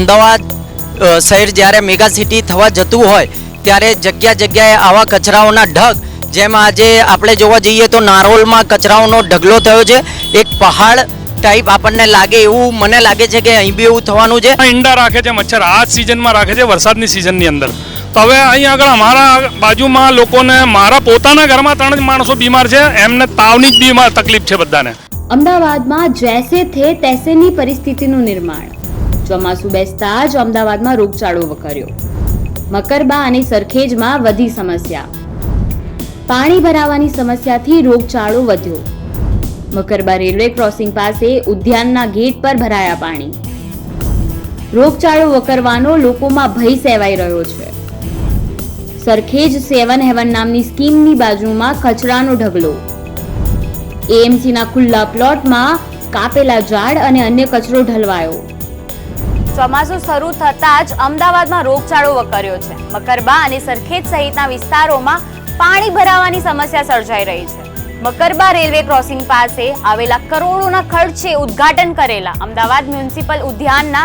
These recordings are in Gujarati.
અમદાવાદ શહેર જ્યારે મેગા સિટી થવા જતું હોય ત્યારે જગ્યા જગ્યાએ આવા કચરાઓના ઢગ જેમ આજે આપણે જોવા જઈએ તો નારોલમાં કચરાઓનો ઢગલો થયો છે. એક પહાડ ટાઈપ આપણને લાગે એવું મને લાગે છે કે અહીં બી એવું થવાનું છે. આ ઈંડા રાખે છે મચ્છર. આ સિઝનમાં રાખે છે વરસાદની સિઝનની અંદર. તો હવે અહીં આગળ અમારા બાજુમાં લોકોને મારા પોતાના ઘરમાં ત્રણ જ માણસો બીમાર છે. એમને તાવની જ બીમાર તકલીફ છે બધાને. અમદાવાદમાં જૈસે થે તૈસેની પરિસ્થિતિનું નિર્માણ. ચોમાસું બેસતા જ અમદાવાદમાં રોગચાળો વકર્યો. મકરબા અને સરખેજમાં વધી સમસ્યા. પાણી ભરાવાની સમસ્યાથી રોગચાળો વધ્યો. મકરબા રેલવે ક્રોસિંગ પાસે ઉદ્યાનના ગેટ પર ભરાયા પાણી. રોગચાળો વકરવાનો લોકોમાં ભય સેવાઈ રહ્યો છે. સરખેજ સેવન હેવન નામની સ્કીમની બાજુમાં કચરાનો ઢગલો. એએમસીના ખુલ્લા પ્લોટમાં કાપેલા ઝાડ અને અન્ય કચરો ઢલવાયો. ચોમાસું શરૂ થતાં જ અમદાવાદમાં રોગચાળો વકર્યો છે. મકરબા અને સરખેજ સહિતના વિસ્તારોમાં પાણી ભરાવાની સમસ્યા સર્જાઈ રહી છે. મકરબા રેલવે ક્રોસિંગ પાસે આવેલા કરોડોના ખર્ચે ઉદ્ઘાટન કરેલા અમદાવાદ મ્યુનિસિપલ ઉદ્યાનના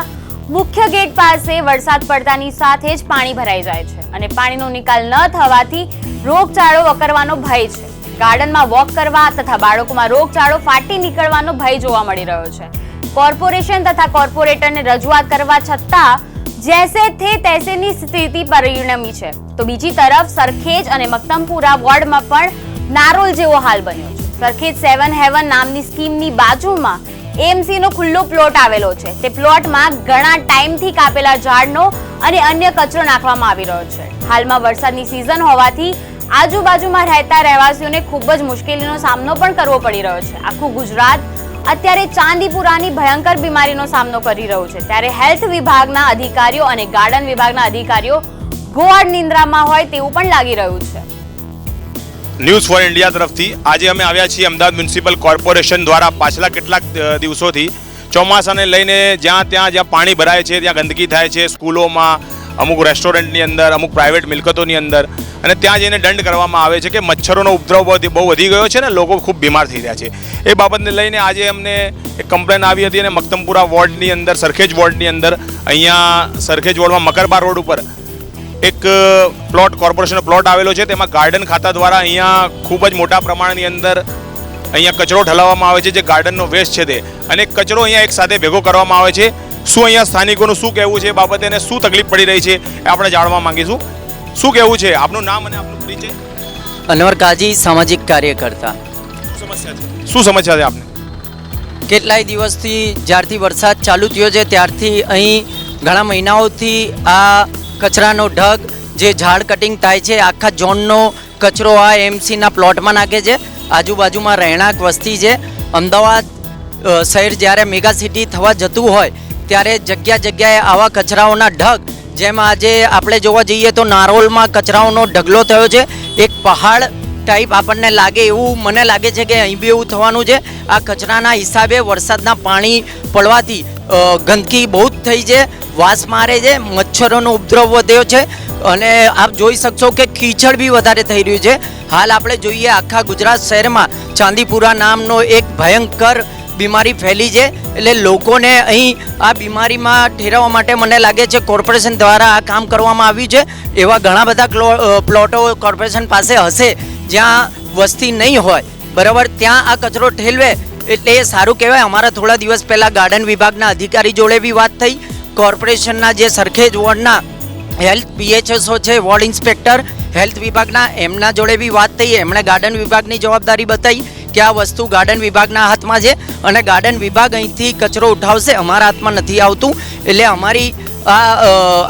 મુખ્ય ગેટ પાસે વરસાદ પડતાની સાથે જ પાણી ભરાઈ જાય છે અને પાણીનો નિકાલ ન થવાથી રોગચાળો વકરવાનો ભય છે. ગાર્ડનમાં વોક કરવા તથા બાળકોમાં રોગચાળો ફાટી નીકળવાનો ભય જોવા મળી રહ્યો છે. કોર્પોરેશન તથા કોર્પોરેટરને રજૂઆત કરવા છતાં જેસે થે તેસેની સ્થિતિ પરિણમી છે. તો બીજી તરફ સરખેજ અને મક્તમપુરા વોર્ડમાં પણ નારોલ જેવો હાલ બન્યો છે. સરખેજ સેવન હેવન નામની સ્કીમની બાજુમાં એમસી નો ખુલ્લો પ્લોટ આવેલો છે. તે પ્લોટમાં ઘણા ટાઈમથી કાપેલા ઝાડનો અને અન્ય કચરો નાખવામાં આવી રહ્યો છે. હાલમાં વરસાદની સિઝન હોવાથી આજુબાજુમાં રહેતા રહેવાસીઓને ખૂબ જ મુશ્કેલીનો સામનો પણ કરવો પડી રહ્યો છે. આખું ગુજરાત અત્યારે ચાંદીપુરાની ભયંકર બીમારીનો સામનો કરી રહ્યું છે. ત્યારે હેલ્થ વિભાગના અધિકારીઓ અને ગાર્ડન વિભાગના અધિકારીઓ ગોળ નિંદ્રામાં હોય તેવું પણ લાગી રહ્યું છે. ન્યૂઝ ફોર ઇન્ડિયા તરફથી આજે અમે આવ્યા છીએ અમદાવાદ મ્યુનિસિપલ કોર્પોરેશન દ્વારા પાછલા કેટલાક દિવસોથી ચોમાસાને લઈને જ્યાં ત્યાં જ્યાં પાણી ભરાય છે, ત્યાં ગંદકી થાય છે, સ્કૂલોમાં, અમુક રેસ્ટોરન્ટની અંદર, અમુક પ્રાઇવેટ મિલકતોની અંદર. અને ત્યાં જઈને દંડ કરવામાં આવે છે કે મચ્છરોનો ઉપદ્રવ બહુ વધી ગયો છે ને લોકો ખૂબ બીમાર થઈ રહ્યા છે. એ બાબતને લઈને આજે અમને એક કમ્પ્લેન આવી હતી અને મક્તમપુરા વોર્ડની અંદર, સરખેજ વોર્ડની અંદર, અહીંયા સરખેજ વોર્ડમાં મકરબા રોડ ઉપર એક પ્લોટ કોર્પોરેશનનો પ્લોટ આવેલો છે. તેમાં ગાર્ડન ખાતા દ્વારા અહીંયા ખૂબ જ મોટા પ્રમાણની અંદર અહીંયા કચરો ઠલાવવામાં આવે છે, જે ગાર્ડનનો વેસ્ટ છે તે. અને કચરો અહીંયા એક સાથે ભેગો કરવામાં આવે છે. શું અહીંયા સ્થાનિકોનું શું કહેવું છે બાબતે અને શું તકલીફ પડી રહી છે એ આપણે જાણવા માંગીશું. શું કહેવું છે? આપનું નામ અને આપનું પરિચય? અનવર કાજી સામાજિક કાર્યકર્તા. શું સમસ્યા છે? શું સમસ્યા છે આપને? કેટલાય દિવસથી જ્યારથી વરસાદ ચાલુ થયો છે ત્યારથી અહીં ઘણા મહિનાઓથી આ કચરાનો ઢગ જે ઝાડ કટિંગ થાય છે આખા ઝોનનો કચરો આ એમસીના પ્લોટમાં નાખે છે. આજુબાજુમાં રહેણાંક વસ્તી છે. અમદાવાદ શહેર જ્યારે મેગા સિટી થવા જતું હોય ત્યારે જગ્યા જગ્યાએ આવા કચરાઓના ઢગ જેમ આજે આપણે જોવા જઈએ તો નારોલમાં કચરાઓનો ઢગલો થયો છે. એક પહાડ ટાઈપ આપણને લાગે એવું મને લાગે છે કે અહીં બી એવું થવાનું છે. આ કચરાના હિસાબે વરસાદના પાણી પડવાથી ગંદકી બહુ જ થઈ છે. વાસ મારે છે, મચ્છરોનો ઉપદ્રવ વધ્યો છે. અને આપ જોઈ શકશો કે કીચડ બી વધારે થઈ રહ્યું છે. હાલ આપણે જોઈએ આખા ગુજરાત શહેરમાં ચાંદીપુરા નામનો એક ભયંકર બીમારી ફેલી છે, એટલે લોકોને અહીં આ બીમારીમાં ઠેરવવા માટે મને લાગે છે કોર્પોરેશન દ્વારા આ કામ કરવામાં આવ્યું છે. એવા ઘણા બધા પ્લોટો કોર્પોરેશન પાસે હશે, જ્યાં વસ્તી નહીં હોય. બરાબર, ત્યાં આ કચરો ઠેલવે, એટલે એ સારું કહેવાય. અમારા થોડા દિવસ પહેલાં ગાર્ડન વિભાગના અધિકારી જોડે બી વાત થઈ. કોર્પોરેશનના જે સરખેજ વોર્ડના હેલ્થ પીએચએસઓ છે, વોર્ડ ઇન્સ્પેક્ટર, હેલ્થ વિભાગના, એમના જોડે બી વાત થઈ. એમણે ગાર્ડન વિભાગની જવાબદારી બતાવી. કે આ વસ્તુ ગાર્ડન વિભાગના હાથમાં છે અને ગાર્ડન વિભાગ અહીંથી કચરો ઉઠાવશે? અમારા હાથમાં નથી આવતું. એટલે અમારી આ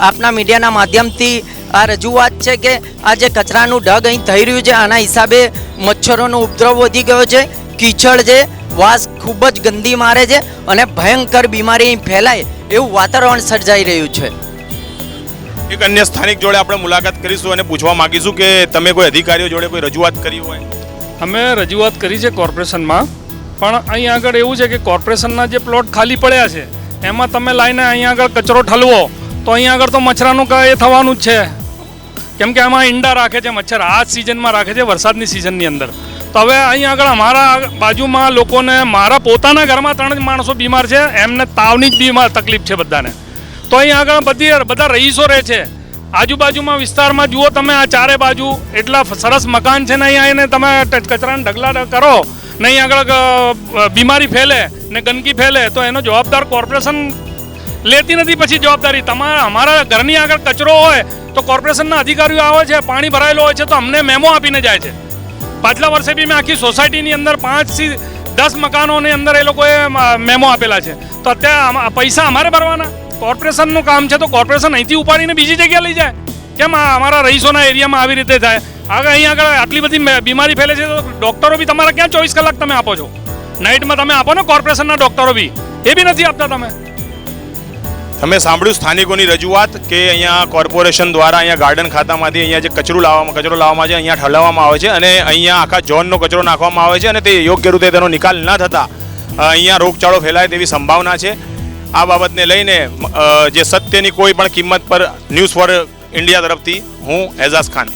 આપના મીડિયાના માધ્યમથી આ રજૂઆત છે કે આ જે કચરાનું ઢગ અહીં થઈ રહ્યું છે, આના હિસાબે મચ્છરોનો ઉપદ્રવ વધી ગયો છે, કીચડ છે, વાસ ખૂબ જ ગંદી મારે છે અને ભયંકર બીમારી અહીં ફેલાય એવું વાતાવરણ સર્જાઈ રહ્યું છે. એક અન્ય સ્થાનિક જોડે આપણે મુલાકાત કરીશું અને પૂછવા માંગીશું કે તમે કોઈ અધિકારીઓ જોડે કોઈ રજૂઆત કરી હોય? અમે રજૂઆત કરી છે કોર્પોરેશનમાં. પણ અહીં આગળ એવું છે કે કોર્પોરેશનના જે પ્લોટ ખાલી પડ્યા છે, એમાં તમે લાઈને અહીં આગળ કચરો ઠલવો, તો અહીં આગળ તો મચ્છરાનું એ થવાનું જ છે. કેમ કે આમાં ઈંડા રાખે છે, મચ્છર આ જ સિઝનમાં રાખે છે, વરસાદની સિઝનની અંદર. તો હવે અહીં આગળ અમારા બાજુમાં લોકોને, મારા પોતાના ઘરમાં ત્રણ જ માણસો બીમાર છે, એમને તાવની જ બીમાર તકલીફ છે બધાને. તો અહીં આગળ બધી, બધા રહીશો રહે છે. આજુબાજુમાં વિસ્તારમાં જુઓ તમે, આ ચારે બાજુ એટલા સરસ મકાન છે ને અહીંયા એને તમે કચરાના ઢગલા કરો. ને અહીં આગળ બીમારી ફેલે ને ગંદકી ફેલે, તો એનો જવાબદાર કોર્પોરેશન લેતી નથી પછી જવાબદારી. તમારા, અમારા ઘરની આગળ કચરો હોય તો કોર્પોરેશનના અધિકારીઓ આવે છે, પાણી ભરાયેલું હોય છે, તો અમને મેમો આપીને જાય છે. પાછલા વર્ષે બી મેં આખી સોસાયટીની અંદર પાંચથી દસ મકાનોની અંદર એ લોકોએ મેમો આપેલા છે. તો અત્યારે પૈસા અમારે ભરવાના? કોર્પોરેશનનું કામ છે તો કોર્પોરેશન અહીંથી ઉપાડીને બીજી જગ્યાએ લઈ જાય. કેમ અમારા રહીશોના એરિયામાં આવી રીતે થાય? આગળ અહીં આગળ આટલી બધી બીમારી ફેલે છે તો ડૉક્ટરો બી તમારા ક્યાં ચોવીસ કલાક તમે આપો છો? નાઇટમાં તમે આપો ને કોર્પોરેશનના ડૉક્ટરો બી? એ બી નથી આપતા તમે. તમે સાંભળ્યું સ્થાનિકોની રજૂઆત કે અહીંયા કોર્પોરેશન દ્વારા અહીંયા ગાર્ડન ખાતામાંથી અહીંયા જે કચરો લાવવામાં કચરો લાવવામાં છે અહીંયા ઠલાવવામાં આવે છે અને અહીંયા આખા ઝોનનો કચરો નાખવામાં આવે છે અને તે યોગ્ય રીતે તેનો નિકાલ ન થતા અહીંયા રોગચાળો ફેલાય તેવી સંભાવના છે. આ બાબતને લઈને જે સત્યની કોઈ પણ કિંમત પર ન્યૂઝ ફોર ઇન્ડિયા તરફથી હું એઝાઝ ખાન.